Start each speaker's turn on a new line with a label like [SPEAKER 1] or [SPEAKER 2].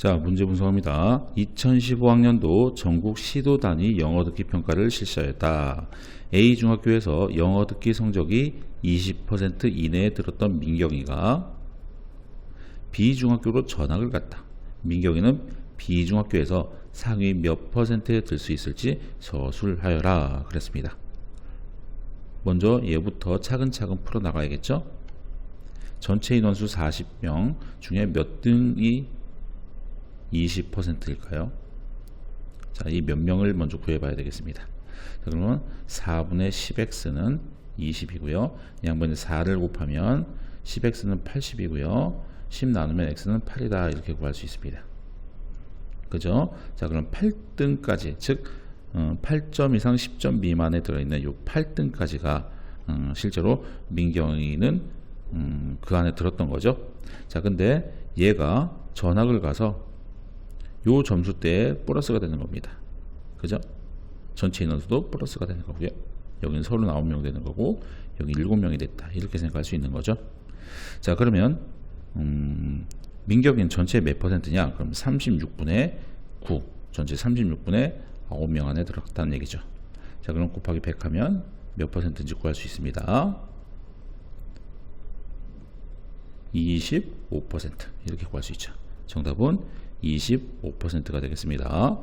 [SPEAKER 1] 자, 문제 분석합니다. 2015학년도 전국 시도 단위 영어 듣기 평가를 실시하였다. A 중학교에서 영어 듣기 성적이 20% 이내에 들었던 민경이가 B 중학교로 전학을 갔다. 민경이는 B 중학교에서 상위 몇 퍼센트에 들 수 있을지 서술하여라. 그랬습니다. 먼저 얘부터 차근차근 풀어 나가야겠죠? 전체 인원수 40명 중에 몇 등이 20%일까요? 자, 이 몇 명을 먼저 구해봐야 되겠습니다. 자, 그러면 4분의 10x는 20이고요. 양변에 4를 곱하면 10x는 80이고요. 10 나누면 x는 8이다. 이렇게 구할 수 있습니다. 그죠? 자, 그럼 8등까지, 즉, 어, 8점 이상 10점 미만에 들어있는 이 8등까지가 음, 실제로 민경이는 음, 그 안에 들었던 거죠. 자, 근데 얘가 전학을 가서 요 점수 때에 플러스가 되는 겁니다. 그죠? 전체 인원수도 플러스가 되는 거고요. 여기는 39명 되는 거고 여기 7명이 됐다. 이렇게 생각할 수 있는 거죠. 자, 그러면 음, 민경이는 전체 몇 퍼센트냐? 그럼 36분의 9. 전체 36분의 9명 안에 들어갔다는 얘기죠. 자, 그럼 곱하기 100 하면 몇 퍼센트인지 구할 수 있습니다. 25% 이렇게 구할 수 있죠. 정답은 25%가 되겠습니다.